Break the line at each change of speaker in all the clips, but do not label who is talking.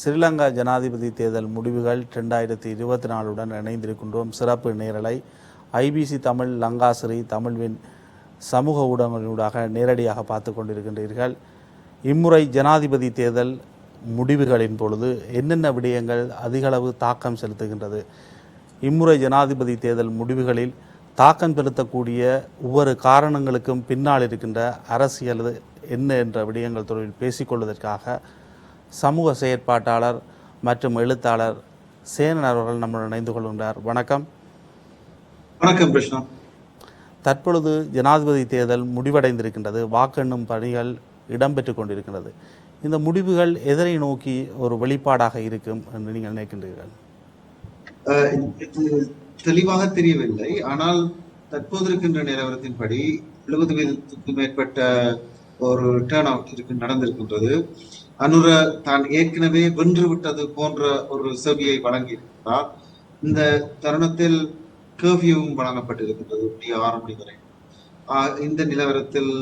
ஸ்ரீலங்கா ஜனாதிபதி தேர்தல் முடிவுகள் ரெண்டாயிரத்தி இருபத்தி நாலுடன் இணைந்திருக்கின்றோம். சிறப்பு நேரலை ஐபிசி தமிழ் லங்காசிரி தமிழ்வின் சமூக ஊடகங்களூடாக நேரடியாக பார்த்து கொண்டிருக்கின்றீர்கள். இம்முறை ஜனாதிபதி தேர்தல் முடிவுகளின் பொழுது என்னென்ன விடயங்கள் அதிகளவு தாக்கம் செலுத்துகின்றது? இம்முறை ஜனாதிபதி தேர்தல் முடிவுகளில் தாக்கம் செலுத்தக்கூடிய ஒவ்வொரு காரணங்களுக்கும் பின்னால் இருக்கின்ற அரசியல் என்ன என்ற விடயங்கள் தொடர்பில் பேசிக்கொள்வதற்காக சமூக செயற்பாட்டாளர் மற்றும் எழுத்தாளர் சேனன் அவர்கள் நம்முடன் இணைந்து கொள்கின்றார். வணக்கம்.
வணக்கம் கிருஷ்ணா.
தற்பொழுது ஜனாதிபதி தேர்தல் முடிவடைந்திருக்கின்றது. வாக்கெண்ணும் பணிகள் இடம்பெற்று கொண்டிருக்கின்றது. இந்த முடிவுகள் எதனை நோக்கி ஒரு வெளிப்பாடாக இருக்கும் என்று நீங்கள் நினைக்கின்றீர்கள்?
தெளிவாக தெரியவில்லை. ஆனால் தற்போது இருக்கின்ற நிலவரத்தின்படி எழுபது வீதத்துக்கும் மேற்பட்ட ஒரு டேர்ன் அவுட் இருக்கு நடந்திருக்கின்றது. அனுர தான் ஏற்கனவே வென்று விட்டது போன்ற ஒரு செவியை வழங்கியிருக்கிறார். இந்த தருணத்தில் கர்ஃபியூவும் வழங்கப்பட்டிருக்கின்றது மணி ஆறு மணி வரை. இந்த நிலவரத்தில்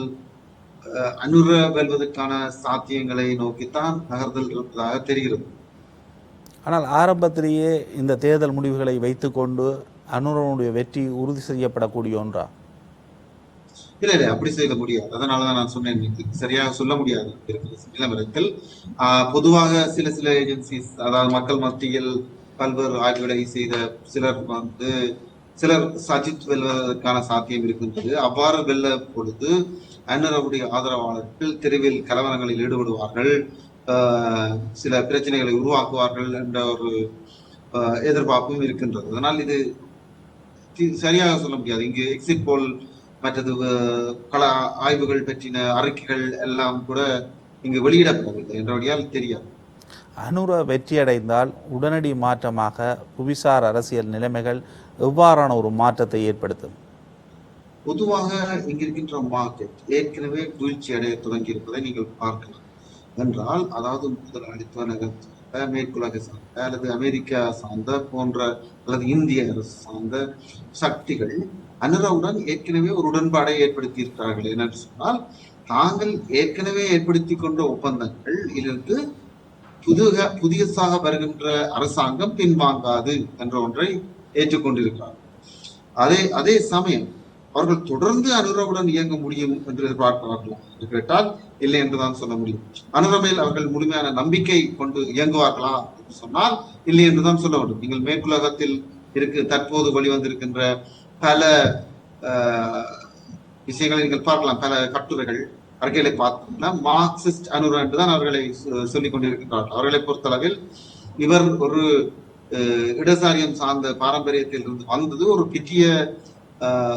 அனுர வெல்வதற்கான சாத்தியங்களை நோக்கித்தான் நகர்தல் இருப்பதாக தெரிகிறது.
ஆனால் ஆரம்பத்திலேயே இந்த தேர்தல் முடிவுகளை வைத்துக்கொண்டு அனுரனுடைய வெற்றி உறுதி செய்யப்படக்கூடிய ஒன்றா?
இல்ல இல்ல அப்படி செய்ய முடியாது. அதனாலதான் நான் சொன்னேன் சரியாக சொல்ல முடியாது. நிலவரத்தில் பொதுவாக சில சில ஏஜென்சிஸ் அதாவது மக்கள் மத்தியில் பல்வேறு ஆய்வுகளை செய்த சிலர் வந்து சிலர் சஜித் வெல்வதற்கான சாத்தியம் இருக்கின்றது. அவ்வாறு வெல்ல பொழுது அன்னரவுடைய ஆதரவாளர்கள் தெருவில் கலவரங்களில் ஈடுபடுவார்கள். சில பிரச்சனைகளை உருவாக்குவார்கள் என்ற ஒரு எதிர்பார்ப்பும் இருக்கின்றது. அதனால் இது சரியாக சொல்ல முடியாது. இங்கு எக்ஸிட் போல் மற்றது கள ஆய்வுகள் பற்றின அறிக்கைகள் எல்லாம் கூட இங்கு வெளியிடப்படவில்லை என்றபடியால் தெரியாது.
அனுர வெற்றியடைந்தால் உடனடி மாற்றமாக புவிசார் அரசியல் நிலைமைகள் எவ்வாறான ஒரு மாற்றத்தை ஏற்படுத்தும்?
பொதுவாக இங்க இருக்கின்ற மார்க்கெட் ஏற்கனவே வீழ்ச்சி அடைய தொடங்கி இருப்பதை நீங்கள் பார்க்கலாம். என்றால் அதாவது முதலாளித்துவ நகர்த்த மேற்குலக சார்ந்த அல்லது அமெரிக்கா சார்ந்த போன்ற அல்லது இந்திய அரசு சார்ந்த சக்திகள் அனுராவுடன் ஏற்கனவே ஒரு உடன்பாடை ஏற்படுத்தி இருக்கிறார்கள் என்னன்னு சொன்னால் தாங்கள் ஏற்கனவே ஏற்படுத்தி கொண்ட ஒப்பந்தங்கள் இருந்து புதுக புதியசாக வருகின்ற அரசாங்கம் பின்வாங்காது என்ற ஒன்றை ஏற்றுக்கொண்டிருக்கிறார்கள் அதே அதே சமயம் அவர்கள் தொடர்ந்து அனுரவுடன் இயங்க முடியும் என்று எதிர்பார்க்கிறார்களா என்று கேட்டால் இல்லை என்றுதான் சொல்ல முடியும். அனுரமையில் அவர்கள் முழுமையான நம்பிக்கை கொண்டு இயங்குவார்களா என்று சொன்னால் இல்லை என்றுதான் சொல்ல வேண்டும். நீங்கள் மேற்குலகத்தில் இருக்கு தற்போது வெளிவந்திருக்கின்ற பல ஆஹ், விஷயங்களை நீங்கள் பார்க்கலாம். பல கட்டுரைகள் அறிக்கைகளை பார்த்தோம்னா மார்க்சிஸ்ட் அனுரா என்றுதான் அவர்களை சொல்லிக் கொண்டிருக்கின்றார்கள் அவர்களை பொறுத்தளவில் இவர் ஒரு அஹ், இடசாரியம் சார்ந்த பாரம்பரியத்தில் இருந்து வந்தது ஒரு பிட்டிய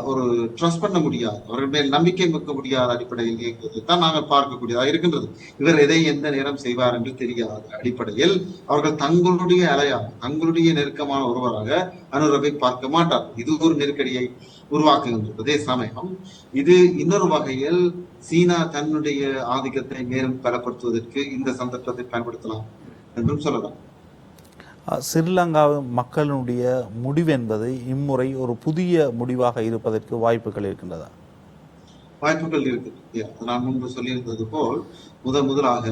ஒரு ட்ரஸ்ட் பண்ண முடியாது. அவர்கள் மேல் நம்பிக்கை வைக்க முடியாத அடிப்படையில் இயங்குவது தான் நாங்கள் பார்க்கக்கூடியதாக இருக்கின்றது. இவர் எதை எந்த நேரம் செய்வார் என்று தெரியாத அடிப்படையில் அவர்கள் தங்களுடைய அலையாக தங்களுடைய நெருக்கமான ஒருவராக அனுரவை பார்க்க மாட்டார். இது ஒரு நெருக்கடியை உருவாக்குகின்றது அதே சமயம். இது இன்னொரு வகையில் சீனா தன்னுடைய ஆதிக்கத்தை மேலும் பலப்படுத்துவதற்கு இந்த சந்தர்ப்பத்தை பயன்படுத்தலாம் என்றும் சொல்லலாம்.
ஸ்ரீலங்கா மக்களுடைய முடிவு என்பது இம்முறை ஒரு புதிய முடிவாக இருப்பதற்கு வாய்ப்புகள் இருக்கின்றதா?
வாய்ப்புகள் இருக்கு. நான் முன்பு சொல்லியிருந்தது போல் முதன் முதலாக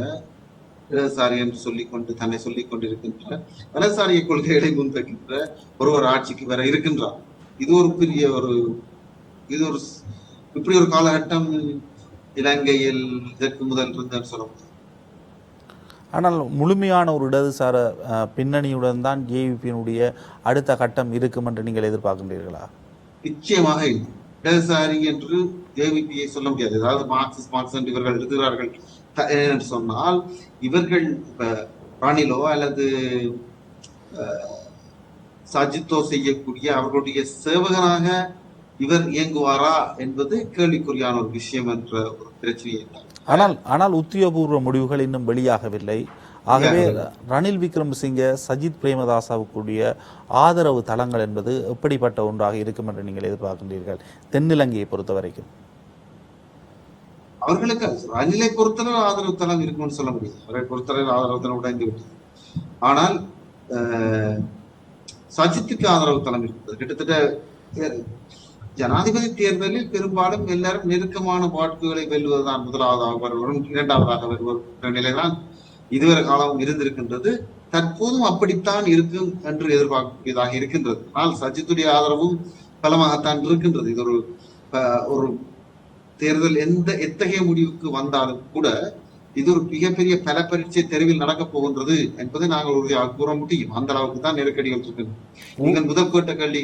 இடதுசாரி என்று சொல்லிக்கொண்டு தன்னை சொல்லிக் கொண்டிருக்கின்ற வலதுசாரிய கொள்கைகளை முன்வைக்கின்ற ஒருவர் ஆட்சிக்கு வர இருக்கின்றார். இது ஒரு பெரிய ஒரு இது ஒரு இப்படி ஒரு காலகட்டம் இலங்கையில் இதற்கு முதல் இருந்தேன்னு சொல்ல முடியாது
ஆனால் முழுமையான ஒரு இடதுசார பின்னணியுடன் தான் ஜேவிபியினுடைய அடுத்த கட்டம் இருக்கும் என்று நீங்கள் எதிர்பார்க்கின்றீர்களா?
நிச்சயமாக இடதுசாரி என்று ஜேவிபியை சொல்ல முடியாது. அதாவது மார்க்சிஸ்ட் மார்க்சிஸ்ட் இவர்கள் எழுதுகிறார்கள். என்று சொன்னால் இவர்கள் இப்ப ராணிலோ அல்லது சஜித்தோ செய்யக்கூடிய அவர்களுடைய சேவகனாக இவர் இயங்குவாரா என்பது கேள்விக்குறியான ஒரு விஷயம் என்ற ஒரு பிரச்சனையை தான்
ஆனால் ஆனால் உத்தியோகபூர்வ முடிவுகள் இன்னும் வெளியாகவில்லை. ஆகவே ரணில் விக்ரமசிங்க சஜித் பிரேமதாசாவுக்குரிய ஆதரவு தளங்கள் என்பது எப்படிப்பட்ட ஒன்றாக இருக்கும் என்று நீங்கள் எதிர்பார்க்கின்றீர்கள்? தென்னிலங்கையை பொறுத்த வரைக்கும்
அவர்களுக்கு ரணிலை பொறுத்தளவு ஆதரவு தளம் இருக்கும்னு சொல்ல முடியாது. அவரை பொறுத்தளவு ஆதரவு தளம் உடைந்து விட்டது. ஆனால் சஜித்துக்கு ஆதரவு தளம் இருக்கிறது கிட்டத்தட்ட ஜனாதிபதி தேர்தலில் பெரும்பாலும் எல்லாரும் நெருக்கமான வாக்குகளை வெல்வதுதான் முதலாவதாக வருவரும் இரண்டாவதாக வருவர் என்ற நிலைதான் இதுவரை காலம் இருந்திருக்கின்றது. தற்போதும் அப்படித்தான் இருக்கும் என்று எதிர்பார்க்கக்கூடியதாக இருக்கின்றது. ஆனால் சஜித்துடைய ஆதரவும் பலமாகத்தான் இருக்கின்றது. இது ஒரு ஒரு தேர்தல் எந்த எத்தகைய முடிவுக்கு வந்தாலும் கூட இது ஒரு மிகப்பெரிய பல பரீட்சை தெருவில் நடக்கப் போகின்றது என்பதை நாங்கள் உறுதியாக கூற முடியும். அந்த அளவுக்கு தான் நெருக்கடிகள் இருக்கின்றன நீங்கள் முதல் கேட்ட கல்வி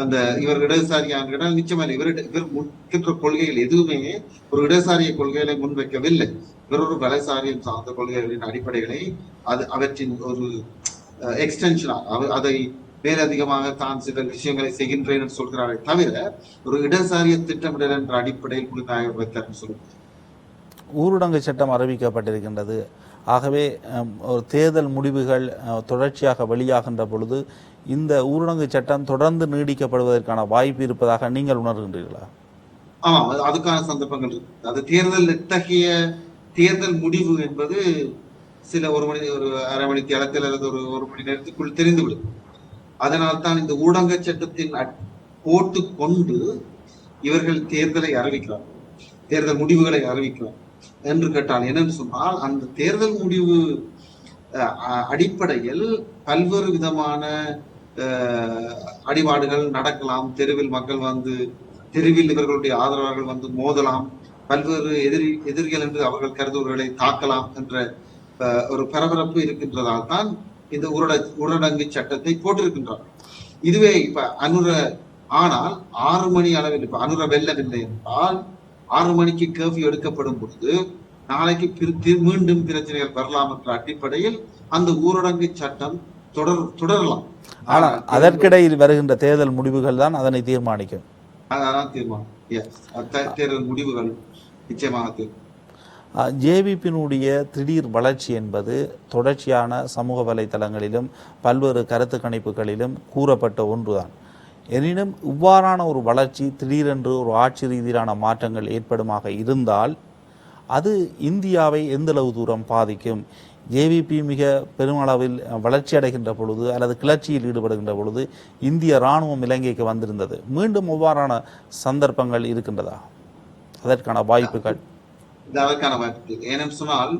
அந்த இவர் இடதுசாரியான இடம் நிச்சயமாக இவர் இவர் முன்கின்ற கொள்கைகள் எதுவுமே ஒரு இடதுசாரிய கொள்கைகளை முன்வைக்கவில்லை. இவர் ஒரு வலசாரியம் சார்ந்த கொள்கைகளின் அடிப்படைகளை அது அவற்றின் ஒரு எக்ஸ்டென்ஷனா அதை மேலதிகமாக தான் சில விஷயங்களை செய்கின்றேன் என்று சொல்கிறாரே தவிர ஒரு இடதுசாரிய திட்டமிடல் என்ற அடிப்படையில் குடிநாயகர் வைத்தார் சொல்லுங்க
ஊரடங்கு சட்டம் அறிவிக்கப்பட்டிருக்கின்றது. ஆகவே ஒரு தேர்தல் முடிவுகள் தொடர்ச்சியாக வெளியாகின்ற பொழுது இந்த ஊரடங்கு சட்டம் தொடர்ந்து நீடிக்கப்படுவதற்கான வாய்ப்பு இருப்பதாக நீங்கள் உணர்கின்றீர்களா?
ஆமாம் அதுக்கான சந்தர்ப்பங்கள் இருக்கு. அது தேர்தல் இத்தகைய தேர்தல் முடிவு என்பது சில ஒரு மணி ஒரு அரை மணி தேரத்தில் அல்லது ஒரு ஒரு மணி நேரத்துக்குள் தெரிந்துவிடும். அதனால் தான் இந்த ஊடக சட்டத்தின் போட்டு கொண்டு இவர்கள் தேர்தலை அறிவிக்கிறார் தேர்தல் முடிவுகளை அறிவிக்கிறார் என்று கேட்டால் என்னன்னு சொன்னால் அந்த தேர்தல் முடிவு அடிப்படையில் பல்வேறு விதமான அஹ், அடிபாடுகள் நடக்கலாம். தெருவில் மக்கள் வந்து தெருவில் இவர்களுடைய ஆதரவாளர்கள் வந்து மோதலாம். பல்வேறு எதிரி எதிரிகள் என்று அவர்கள் கருதுவர்களை தாக்கலாம் என்ற அஹ், ஒரு பரபரப்பு இருக்கின்றதால் தான் இந்த ஊரட ஊரடங்கு சட்டத்தை போட்டிருக்கின்றார். இதுவே இப்ப அனுர ஆனால் ஆறு மணி அளவில் இப்ப அனுர வெல்லவில்லை என்றால் ஆறு மணிக்கு கர்ஃபியூ எடுக்கப்படும் பொழுது நாளைக்கு மீண்டும் பிரச்சனைகள் வரலாம் என்ற அடிப்படையில் அந்த ஊரடங்கு சட்டம் தொடர் தொடரலாம்.
ஆனால் அதற்கிடையில் வருகின்ற தேர்தல் முடிவுகள் தான் அதனை தீர்மானிக்கும்.
அதான் தீர்மானம். தேர்தல் முடிவுகள் நிச்சயமாக தீர்மானம்
ஜேவிபியினுடைய திடீர் வளர்ச்சி என்பது தொடர்ச்சியான சமூக வலைத்தளங்களிலும் பல்வேறு கருத்து கணிப்புகளிலும் கூறப்பட்ட ஒன்றுதான். எனினும் இவ்வாறான ஒரு வளர்ச்சி திடீரென்று ஒரு ஆட்சி ரீதியிலான மாற்றங்கள் ஏற்படுமாக இருந்தால் அது இந்தியாவை எந்தளவு தூரம் பாதிக்கும்? ஜேவிபி மிக பெருமளவில் வளர்ச்சி அடைகின்ற பொழுது அல்லது கிளர்ச்சியில் ஈடுபடுகின்ற பொழுது இந்திய இராணுவம் இலங்கைக்கு வந்திருந்தது. மீண்டும் அவ்வாறான சந்தர்ப்பங்கள் இருக்கின்றதா? அதற்கான வாய்ப்புகள்.
அதற்கான வாய்ப்புகள் ஏனென்று சொன்னால்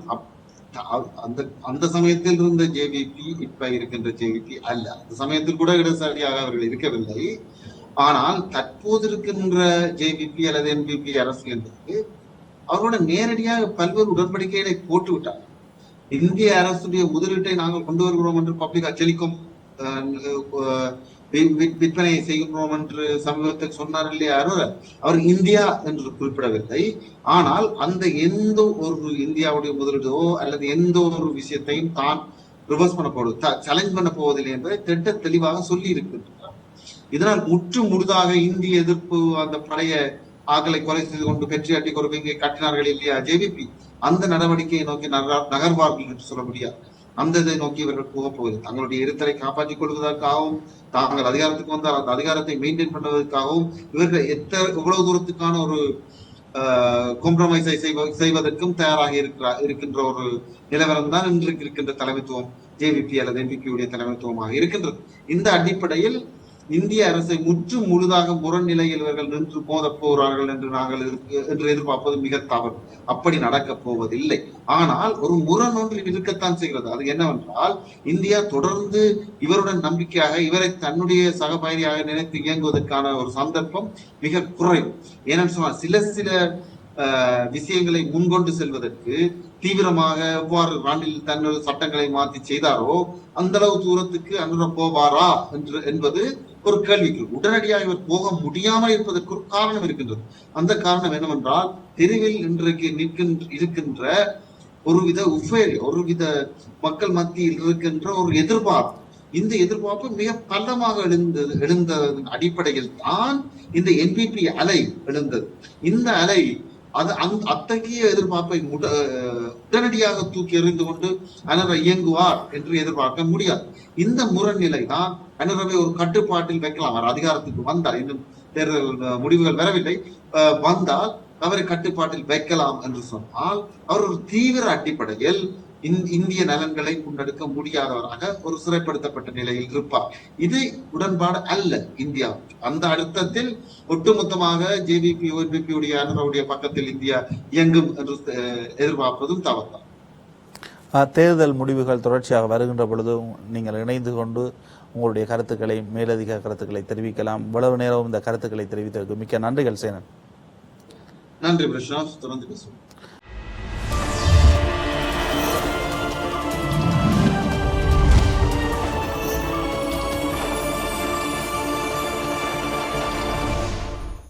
அந்த அந்த சமயத்தில் இருந்த ஜேவிபி இப்ப இருக்கின்ற ஜேவிபி அல்ல. அந்த சமயத்தில் கூட இடதுசாரியாக அவர்கள் இருக்கவில்லை. ஆனால் தற்போது இருக்கின்ற ஜேவிபி அல்லது என்பிபி அரசு என்பது அவரோட நேரடியாக பல்வேறு உடன்படிக்கைகளை போட்டு விட்டார் இந்திய அரசுடைய முதலீட்டை நாங்கள் கொண்டு வருகிறோம் என்று பப்ளிக் அச்சலிக்கும் விற்பனை செய்கின்றோம் என்று சமீபத்தில் சொன்னார் இல்லையா அவர் இந்தியா என்று குறிப்பிடவில்லை. ஆனால் அந்த எந்த ஒரு இந்தியாவுடைய முதலீடோ அல்லது எந்த ஒரு விஷயத்தையும் தான் ரிவர்ஸ் பண்ண போவது சேலஞ்ச் பண்ண போவதில்லை என்பதை திட்ட தெளிவாக சொல்லி இருக்கின்றார் இதனால் முற்று முழுதாக இந்திய எதிர்ப்பு அந்த பழைய ஆக்களை கொலை செய்து கொண்டு பெற்றியாட்டி கொடுப்பீங்க கட்டினார்கள் இல்லையா? ஜேவிபி அந்த நடவடிக்கையை நோக்கி நகர்வார்கள் என்று சொல்ல முடியாது. அந்த இதை நோக்கி இவர்கள் போக தங்களுடைய இருத்தலை காப்பாற்றிக் கொள்வதற்காகவும் தாங்கள் அதிகாரத்துக்கு வந்தால் அந்த அதிகாரத்தை மெயின்டைன் பண்ணுவதற்காகவும் இவர்கள் எத்த எவ்வளவு தூரத்துக்கான ஒரு காம்ப்ரமைஸை செய்வதற்கும் தயாராக இருக்கிறார் இருக்கின்ற ஒரு நிலவரம் தான் இன்றைக்கு இருக்கின்ற தலைமைத்துவம் ஜேவிபி அல்லது எம்பிபியுடைய தலைமைத்துவமாக இருக்கின்றது. இந்த அடிப்படையில் இந்திய அரசை முற்று முழுதாக முரண்நிலையில் இவர்கள் நின்று மோதப் போகிறார்கள் என்று நாங்கள் என்று எதிர்பார்ப்பது மிக தவறு. அப்படி நடக்கப் போவதில்லை. ஆனால் ஒரு முரண் ஒன்று இருக்கத்தான் செய்கிறது. அது என்னவென்றால் இந்தியா தொடர்ந்து இவருடன் நம்பிக்கையாக இவரை தன்னுடைய சக பயணியாக நினைத்து இயங்குவதற்கான ஒரு சந்தர்ப்பம் மிக குறைவு. ஏனென்று சொன்னால் சில சில ஆஹ், விஷயங்களை முன்கொண்டு செல்வதற்கு தீவிரமாக எவ்வாறு ராண்டில் தன்னுடைய சட்டங்களை மாற்றி செய்தாரோ அந்த அளவு தூரத்துக்கு அனுர போவாரா? என்று என்பது ஒரு கேள்விக்கு உடனடியாக இவர் போக முடியாமல் இருப்பதற்கு ஒரு காரணம் இருக்கின்றது. அந்த காரணம் என்னவென்றால் தெருவில் இன்றைக்கு நிற்கின்ற இருக்கின்ற ஒருவித உஃபேரி ஒருவித மக்கள் மத்தியில் இருக்கின்ற ஒரு எதிர்பார்ப்பு. இந்த எதிர்பார்ப்பு மிக பள்ளமாக எழுந்தது எழுந்ததன் அடிப்படையில் தான் இந்த என்பிபி அலை எழுந்தது. இந்த அலை அது அந்த அத்தகைய எதிர்பார்ப்பை முட- உடனடியாக தூக்கி எறிந்து கொண்டு அனர் இயங்குவார் என்று எதிர்பார்க்க முடியாது. இந்த முரண்நிலை தான் அனரவை ஒரு கட்டுப்பாட்டில் வைக்கலாம். அவர் அதிகாரத்துக்கு வந்தார். இன்னும் தேர்தல் முடிவுகள் வரவில்லை. வந்தால் அவரை கட்டுப்பாட்டில் வைக்கலாம் என்று சொன்னால் அவர் ஒரு தீவிர அடிப்படையில் இந்திய நலன்களை முன்னெடுக்க முடியாதவராக ஒரு சிறைப்படுத்தப்பட்ட நிலையில் இருப்பார். இது உடன்பாடு அல்ல இந்தியா. அந்த அர்த்தத்தில் ஒட்டுமொத்தமாக ஜேபிபி ஓபிபி உடைய அனுரவுடைய பக்கத்தில் இந்தியா இயங்கும் என்று அஹ், எதிர்பார்ப்பதும் தவறுதான்.
தேர்தல் முடிவுகள் தொடர்ச்சியாக வருகின்ற பொழுதும் நீங்கள் இணைந்து கொண்டு உங்களுடைய கருத்துக்களை மேலதிக கருத்துக்களை தெரிவிக்கலாம். இவ்வளவு நேரம் இந்த கருத்துக்களை தெரிவித்ததற்கு மிக்க நன்றிகள் சேனன்
நன்றி பிரசாந்த். தொடர்ந்து பேசுவோம்.